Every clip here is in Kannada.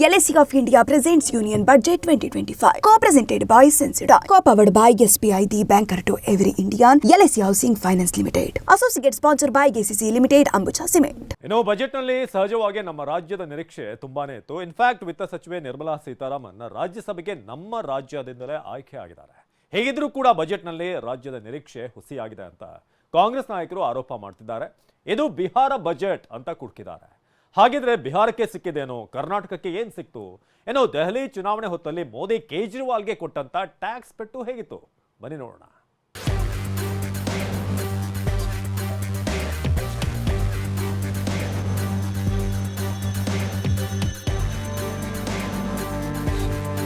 LSE of India presents Union Budget 2025. Co-presented by Sensida. Co-powered by SBI, the banker to every Indian. LSE Housing Finance Limited. Associate sponsored by GCC Limited, Ambuja Cement. ಇನ್ನು ಬಜೆಟ್ನಲ್ಲಿ ಸಹಜವಾಗಿ ನಮ್ಮ ರಾಜ್ಯದ ನಿರೀಕ್ಷೆ ತುಂಬಾನೇ ಇತ್ತು ಇನ್ಫ್ಯಾಕ್ಟ್ ವಿತ್ತ ಸಚಿವೆ ನಿರ್ಮಲಾ ಸೀತಾರಾಮನ್ ರಾಜ್ಯಸಭೆಗೆ ನಮ್ಮ ರಾಜ್ಯದಿಂದಲೇ ಆಯ್ಕೆ ಆಗಿದ್ದಾರೆ ಹೇಗಿದ್ರೂ ಕೂಡ ಬಜೆಟ್ನಲ್ಲಿ ರಾಜ್ಯದ ನಿರೀಕ್ಷೆ ಹುಸಿಯಾಗಿದೆ ಅಂತ ಕಾಂಗ್ರೆಸ್ ನಾಯಕರು ಆರೋಪ ಮಾಡ್ತಿದ್ದಾರೆ ಇದು ಬಿಹಾರ ಬಜೆಟ್ ಅಂತ ಕುಡ್ಕಿದ್ದಾರೆ ಹಾಗಿದ್ರೆ ಬಿಹಾರಕ್ಕೆ ಸಿಕ್ಕಿದೇನು? ಕರ್ನಾಟಕಕ್ಕೆ ಏನ್ ಸಿಕ್ತು? ಏನೋ ದೆಹಲಿ ಚುನಾವಣೆ ಹೊತ್ತಲ್ಲಿ ಮೋದಿ ಕೇಜ್ರಿವಾಲ್ಗೆ ಕೊಟ್ಟಂತ ಟ್ಯಾಕ್ಸ್ ಪೆಟ್ಟು ಹೇಗಿತ್ತು? ಬನ್ನಿ ನೋಡೋಣ.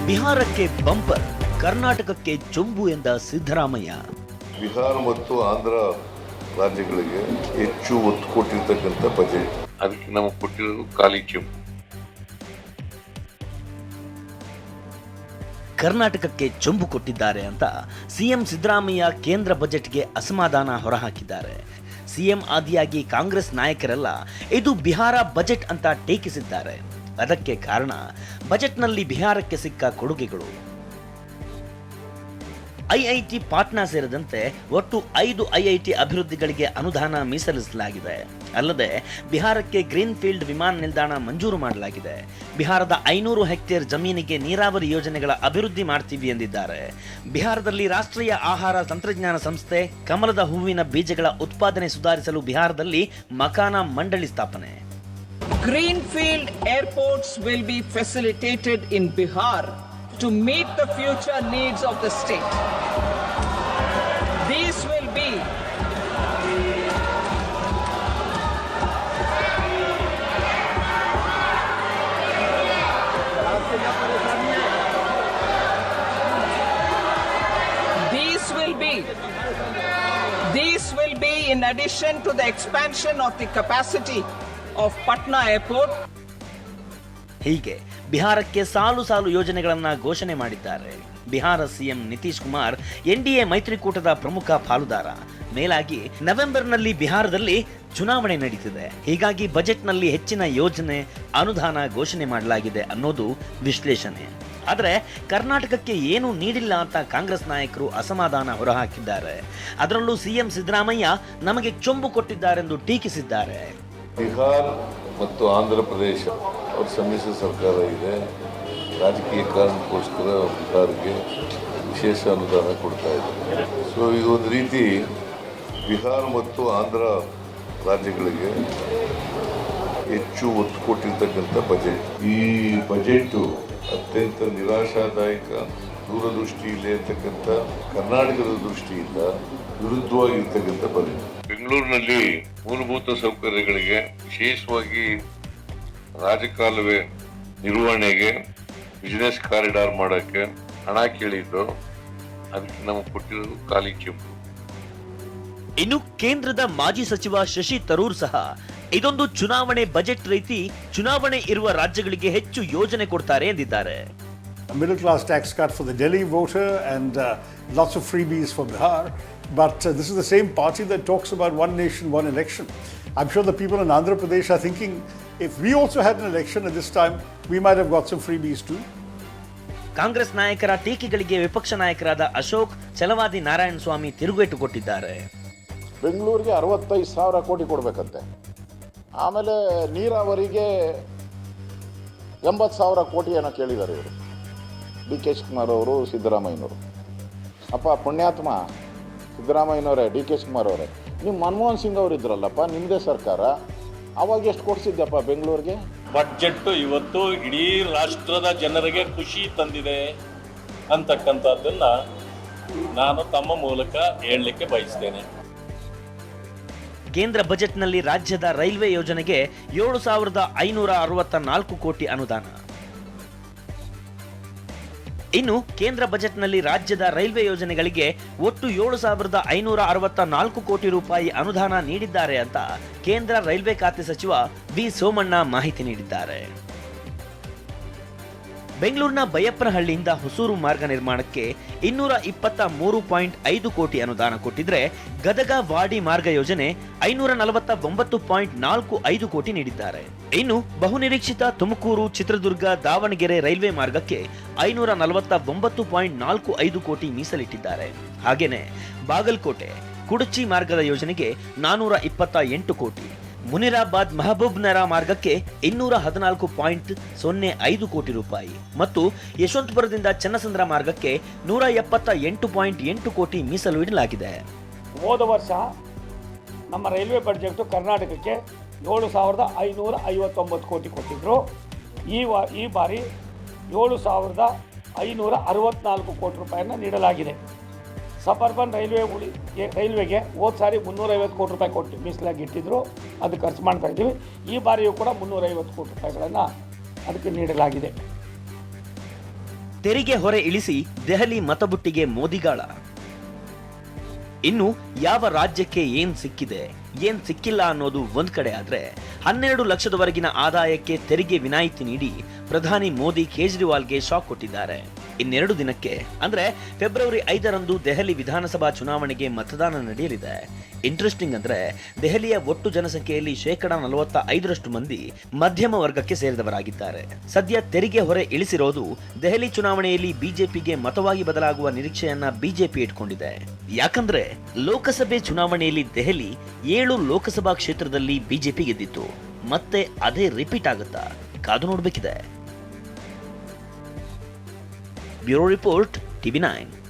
ಬಿಹಾರಕ್ಕೆ ಬಂಪರ್ ಕರ್ನಾಟಕಕ್ಕೆ ಚೊಂಬು ಎಂದ ಸಿದ್ದರಾಮಯ್ಯ. ಬಿಹಾರ ಮತ್ತು ಆಂಧ್ರ ರಾಜ್ಯಗಳಿಗೆ ಹೆಚ್ಚು ಒತ್ತು ಕೊಟ್ಟಿರ್ತಕ್ಕಂಥ ಬಜೆಟ್ ಅದಕ್ಕೆ ನಮಗೆ ಕೊಟ್ಟಿರೋದು ಖಾಲಿ ಕರ್ನಾಟಕಕ್ಕೆ ಚೊಂಬು ಕೊಟ್ಟಿದ್ದಾರೆ ಅಂತ ಸಿಎಂ ಸಿದ್ದರಾಮಯ್ಯ ಕೇಂದ್ರ ಬಜೆಟ್ಗೆ ಅಸಮಾಧಾನ ಹೊರಹಾಕಿದ್ದಾರೆ. ಸಿಎಂ ಆದಿಯಾಗಿ ಕಾಂಗ್ರೆಸ್ ನಾಯಕರೆಲ್ಲ ಇದು ಬಿಹಾರ ಬಜೆಟ್ ಅಂತ ಟೀಕಿಸಿದ್ದಾರೆ. ಅದಕ್ಕೆ ಕಾರಣ ಬಜೆಟ್ನಲ್ಲಿ ಬಿಹಾರಕ್ಕೆ ಸಿಕ್ಕ ಕೊಡುಗೆಗಳು. ಐಐಟಿ ಪಾಟ್ನಾ ಸೇರಿದಂತೆ ಒಟ್ಟು ಐದು ಐಐಟಿ ಅಭಿವೃದ್ಧಿಗಳಿಗೆ ಅನುದಾನ ಮೀಸಲಿಸಲಾಗಿದೆ. ಅಲ್ಲದೆ ಬಿಹಾರಕ್ಕೆ ಗ್ರೀನ್ ಫೀಲ್ಡ್ ವಿಮಾನ ನಿಲ್ದಾಣ ಮಂಜೂರು ಮಾಡಲಾಗಿದೆ. ಬಿಹಾರದ ಐನೂರು ಹೆಕ್ಟೇರ್ ಜಮೀನಿಗೆ ನೀರಾವರಿ ಯೋಜನೆಗಳ ಅಭಿವೃದ್ಧಿ ಮಾಡ್ತೀವಿ ಎಂದಿದ್ದಾರೆ. ಬಿಹಾರದಲ್ಲಿ ರಾಷ್ಟ್ರೀಯ ಆಹಾರ ತಂತ್ರಜ್ಞಾನ ಸಂಸ್ಥೆ ಕಮಲದ ಹೂವಿನ ಬೀಜಗಳ ಉತ್ಪಾದನೆ ಸುಧಾರಿಸಲು ಬಿಹಾರದಲ್ಲಿ ಮಕಾನ ಮಂಡಳಿ ಸ್ಥಾಪನೆ. Greenfield airports will be facilitated in Bihar to meet the future needs of the state. These will be These will be these will be in addition to the expansion of the capacity of Patna Airport ಹೀಗೆ ಬಿಹಾರಕ್ಕೆ ಸಾಲು ಸಾಲು ಯೋಜನೆಗಳನ್ನು ಘೋಷಣೆ ಮಾಡಿದ್ದಾರೆ. ಬಿಹಾರ ಸಿಎಂ ನಿತೀಶ್ ಕುಮಾರ್ ಎನ್ಡಿಎ ಮೈತ್ರಿಕೂಟದ ಪ್ರಮುಖ ಪಾಲುದಾರ. ಮೇಲಾಗಿ ನವೆಂಬರ್ನಲ್ಲಿ ಬಿಹಾರದಲ್ಲಿ ಚುನಾವಣೆ ನಡೀತಿದೆ. ಹೀಗಾಗಿ ಬಜೆಟ್ನಲ್ಲಿ ಹೆಚ್ಚಿನ ಯೋಜನೆ ಅನುದಾನ ಘೋಷಣೆ ಮಾಡಲಾಗಿದೆ ಅನ್ನೋದು ವಿಶ್ಲೇಷಣೆ. ಆದರೆ ಕರ್ನಾಟಕಕ್ಕೆ ಏನೂ ನೀಡಿಲ್ಲ ಅಂತ ಕಾಂಗ್ರೆಸ್ ನಾಯಕರು ಅಸಮಾಧಾನ ಹೊರಹಾಕಿದ್ದಾರೆ. ಅದರಲ್ಲೂ ಸಿಎಂ ಸಿದ್ದರಾಮಯ್ಯ ನಮಗೆ ಚೊಂಬು ಕೊಟ್ಟಿದ್ದಾರೆಂದು ಟೀಕಿಸಿದ್ದಾರೆ. ಬಿಹಾರ್ ಮತ್ತು ಆಂಧ್ರ ಪ್ರದೇಶ ಅವ್ರ ಸಮ್ಮಿಶ್ರ ಸರ್ಕಾರ ಇದೆ. ರಾಜಕೀಯ ಕಾರಣಕ್ಕೋಸ್ಕರ ಬಿಹಾರ್ಗೆ ವಿಶೇಷ ಅನುದಾನ ಕೊಡ್ತಾ ಇದೆ. ಸೊ ಇದು ಒಂದು ರೀತಿ ಬಿಹಾರ ಮತ್ತು ಆಂಧ್ರ ರಾಜ್ಯಗಳಿಗೆ ಹೆಚ್ಚು ಒತ್ತು ಕೊಟ್ಟಿರ್ತಕ್ಕಂಥ ಬಜೆಟ್ ಈ ಬಜೆಟು ಅತ್ಯಂತ ನಿರಾಶಾದಾಯಕ ದೂರದೃಷ್ಟಿ ಇಲ್ಲೇ ಇರ್ತಕ್ಕಂಥ ಕರ್ನಾಟಕದ ದೃಷ್ಟಿಯಿಂದ ವಿರುದ್ಧವಾಗಿರ್ತಕ್ಕಂಥ ಬಜೆಟ್ ಬೆಂಗಳೂರಿನಲ್ಲಿ ಮೂಲಭೂತ ಸೌಕರ್ಯಗಳಿಗೆ ವಿಶೇಷವಾಗಿ ರಾಜಕಾಲುವೆ ನಿರ್ವಹಣೆಗೆ ಬಿಸಿನೆಸ್ ಕಾರಿಡಾರ್ ಮಾಡೋಕ್ಕೆ ಹಣ ಕೇಳಿದ್ದು ಅದಕ್ಕೆ ನಮಗೆ ಕೊಟ್ಟಿರೋದು ಖಾಲಿ ಕೆಂಪು ಇನ್ನು ಕೇಂದ್ರದ ಮಾಜಿ ಸಚಿವ ಶಶಿ ತರೂರ್ ಸಹ ಇದೊಂದು ಚುನಾವಣೆ ಬಜೆಟ್ ರೀತಿ ಚುನಾವಣೆ ಇರುವ ರಾಜ್ಯಗಳಿಗೆ ಹೆಚ್ಚು ಯೋಜನೆ ಕೊಡ್ತಾರೆ ಎಂದಿದ್ದಾರೆ middle class tax cut for the Delhi voter and uh, lots of freebies for Bihar. But uh, this is the same party that talks about one nation, one election. I'm sure the people in Andhra Pradesh are thinking if we also had an election at this time, we might have got some freebies too. Congress ನಾಯಕರ ಟೀಕೆಗಳಿಗೆ ವಿಪಕ್ಷ ನಾಯಕರಾದ ಅಶೋಕ್ ಛಲವಾದಿ ನಾರಾಯಣ ಸ್ವಾಮಿ ತಿರುಗೇಟು ಕೊಟ್ಟಿದ್ದಾರೆ. ಬೆಂಗಳೂರಿಗೆ ಅರವತ್ತೈದು ಸಾವಿರ ಕೋಟಿ ಕೊಡಬೇಕಂತೆ. ಆಮೇಲೆ ನೀರಾವರಿಗೆ ಎಂಬತ್ತು ಸಾವಿರ ಕೋಟಿ ಏನೋ ಕೇಳಿದ್ದಾರೆ ಇವರು. ಡಿ ಕೆ ಶಿವಕುಮಾರ್ ಅವರು ಸಿದ್ದರಾಮಯ್ಯನವರು. ಅಪ್ಪ ಪುಣ್ಯಾತ್ಮ ಸಿದ್ದರಾಮಯ್ಯನವರೇ ಡಿ ಕೆ ಶಿವಕುಮಾರ್ ಅವರೇ. ನೀವು ಮನಮೋಹನ್ ಸಿಂಗ್ ಅವರು ಇದ್ರಲ್ಲಪ್ಪ ನಿಮ್ಮದೇ ಸರ್ಕಾರ. ಅವಾಗ ಎಷ್ಟು ಕೊಡಿಸಿದ್ದಪ್ಪ ಬೆಂಗಳೂರಿಗೆ? ಬಡ್ಜೆಟ್ ಇವತ್ತು ಇಡೀ ರಾಷ್ಟ್ರದ ಜನರಿಗೆ ಖುಷಿ ತಂದಿದೆ ಅಂತಕ್ಕಂಥದ್ದನ್ನ ನಾನು ತಮ್ಮ ಮೂಲಕ ಹೇಳಲಿಕ್ಕೆ ಬಯಸ್ತೇನೆ. ಕೇಂದ್ರ ಬಜೆಟ್ನಲ್ಲಿ ರಾಜ್ಯದ ರೈಲ್ವೆ ಯೋಜನೆಗೆ ಏಳು ಸಾವಿರದ ಐನೂರ ಅರವತ್ತ ನಾಲ್ಕು ಕೋಟಿ ಅನುದಾನ. ಇನ್ನು ಕೇಂದ್ರ ಬಜೆಟ್ನಲ್ಲಿ ರಾಜ್ಯದ ರೈಲ್ವೆ ಯೋಜನೆಗಳಿಗೆ ಒಟ್ಟು ಏಳು ಸಾವಿರದ ಐನೂರ ಅರವತ್ತ ನಾಲ್ಕು ಕೋಟಿ ರೂಪಾಯಿ ಅನುದಾನ ನೀಡಿದ್ದಾರೆ ಅಂತ ಕೇಂದ್ರ ರೈಲ್ವೆ ಖಾತೆ ಸಚಿವ ವಿ ಸೋಮಣ್ಣ ಮಾಹಿತಿ ನೀಡಿದ್ದಾರೆ. ಬೆಂಗಳೂರಿನ ಬೈಯಪ್ಪನಹಳ್ಳಿಯಿಂದ ಹೊಸೂರು ಮಾರ್ಗ ನಿರ್ಮಾಣಕ್ಕೆ ಇನ್ನೂರ ಇಪ್ಪತ್ತ ಮೂರು ಪಾಯಿಂಟ್ ಐದು ಕೋಟಿ ಅನುದಾನ ಕೊಟ್ಟಿದ್ರೆ ಗದಗ ವಾಡಿ ಮಾರ್ಗ ಯೋಜನೆ ಐನೂರ ನಲವತ್ತ ಒಂಬತ್ತು ಪಾಯಿಂಟ್ ನಾಲ್ಕು ಐದು ಕೋಟಿ ನೀಡಿದ್ದಾರೆ. ಇನ್ನು ಬಹುನಿರೀಕ್ಷಿತ ತುಮಕೂರು, ಚಿತ್ರದುರ್ಗ, ದಾವಣಗೆರೆ ರೈಲ್ವೆ ಮಾರ್ಗಕ್ಕೆ ಐನೂರ ನಲವತ್ತ ಒಂಬತ್ತು ಪಾಯಿಂಟ್ ನಾಲ್ಕು ಐದು ಕೋಟಿ ಮೀಸಲಿಟ್ಟಿದ್ದಾರೆ. ಹಾಗೇನೆ ಬಾಗಲಕೋಟೆ, ಕುಡಚಿ ಮಾರ್ಗದ ಯೋಜನೆಗೆ ನಾನೂರ ಇಪ್ಪತ್ತ ಎಂಟು ಕೋಟಿ. ಮುನಿರಾಬಾದ್ ಮಹಬೂಬ್ನರ ಮಾರ್ಗಕ್ಕೆ ಇನ್ನೂರ ಹದಿನಾಲ್ಕು ಪಾಯಿಂಟ್ ಸೊನ್ನೆ ಐದು ಕೋಟಿ ರೂಪಾಯಿ ಮತ್ತು ಯಶವಂತಪುರದಿಂದ ಚನ್ನಸಂದ್ರ ಮಾರ್ಗಕ್ಕೆ ನೂರ ಎಪ್ಪತ್ತ ಎಂಟು ಪಾಯಿಂಟ್ ಎಂಟು ಕೋಟಿ ಮೀಸಲು ಇಡಲಾಗಿದೆ. ಹೋದ ವರ್ಷ ನಮ್ಮ ರೈಲ್ವೆ ಬಜೆಟ್ ಕರ್ನಾಟಕಕ್ಕೆ ಏಳು ಸಾವಿರದ ಐನೂರ ಐವತ್ತೊಂಬತ್ತು ಕೋಟಿ ಕೊಟ್ಟಿದ್ದರು ಈ ವಾ, ಈ ಬಾರಿ ಏಳು ಸಾವಿರದ ಐನೂರ ಅರವತ್ನಾಲ್ಕು ಕೋಟಿ ರೂಪಾಯಿಯನ್ನು ನೀಡಲಾಗಿದೆ. ಸಬರ್ಬನ್ ರೈಲ್ವೆ ಉಳಿ ರೈಲ್ವೆಗೆ ಹೋದ ಸಾರಿ ಮುನ್ನೂರೈವತ್ತು ಕೋಟಿ ರೂಪಾಯಿ ಕೊಟ್ಟು ಮೀಸಲಾಗಿ ಇಟ್ಟಿದ್ರು. ಅದು ಖರ್ಚು ಮಾಡ್ತಾ ಇದ್ದೀವಿ. ಈ ಬಾರಿಯೂ ಕೂಡ ಮುನ್ನೂರೈವತ್ತು ಕೋಟಿ ರೂಪಾಯಿಗಳನ್ನು ಅದಕ್ಕೆ ನೀಡಲಾಗಿದೆ. ತೆರಿಗೆ ಹೊರೆ ಇಳಿಸಿ ದೆಹಲಿ ಮತಬುಟ್ಟಿಗೆ ಮೋದಿಗಾಳ. ಇನ್ನು ಯಾವ ರಾಜ್ಯಕ್ಕೆ ಏನ್ ಸಿಕ್ಕಿದೆ, ಏನ್ ಸಿಕ್ಕಿಲ್ಲ ಅನ್ನೋದು ಒಂದ್ ಕಡೆ ಆದ್ರೆ ಹನ್ನೆರಡು ಲಕ್ಷದವರೆಗಿನ ಆದಾಯಕ್ಕೆ ತೆರಿಗೆ ವಿನಾಯಿತಿ ನೀಡಿ ಪ್ರಧಾನಿ ಮೋದಿ ಕೇಜ್ರಿವಾಲ್ಗೆ ಶಾಕ್ ಕೊಟ್ಟಿದ್ದಾರೆ. ಇನ್ನೆರಡು ದಿನಕ್ಕೆ, ಅಂದ್ರೆ ಫೆಬ್ರವರಿ ಐದರಂದು ದೆಹಲಿ ವಿಧಾನಸಭಾ ಚುನಾವಣೆಗೆ ಮತದಾನ ನಡೆಯಲಿದೆ. ಇಂಟ್ರೆಸ್ಟಿಂಗ್ ಅಂದ್ರೆ, ದೆಹಲಿಯ ಒಟ್ಟು ಜನಸಂಖ್ಯೆಯಲ್ಲಿ ಶೇಕಡ ನಲವತ್ತ ಐದರಷ್ಟು ಮಂದಿ ಮಧ್ಯಮ ವರ್ಗಕ್ಕೆ ಸೇರಿದವರಾಗಿದ್ದಾರೆ. ಸದ್ಯ ತೆರಿಗೆ ಹೊರೆ ಇಳಿಸಿರೋದು ದೆಹಲಿ ಚುನಾವಣೆಯಲ್ಲಿ ಬಿಜೆಪಿಗೆ ಮತವಾಗಿ ಬದಲಾಗುವ ನಿರೀಕ್ಷೆಯನ್ನ ಬಿಜೆಪಿ ಇಟ್ಕೊಂಡಿದೆ. ಯಾಕಂದ್ರೆ, ಲೋಕಸಭೆ ಚುನಾವಣೆಯಲ್ಲಿ ದೆಹಲಿ ಏಳು ಲೋಕಸಭಾ ಕ್ಷೇತ್ರದಲ್ಲಿ ಬಿಜೆಪಿ ಗೆದ್ದಿತ್ತು. ಮತ್ತೆ ಅದೇ ರಿಪೀಟ್ ಆಗುತ್ತಾ? ಕಾದು ನೋಡಬೇಕಿದೆ. Bureau Report, TV9.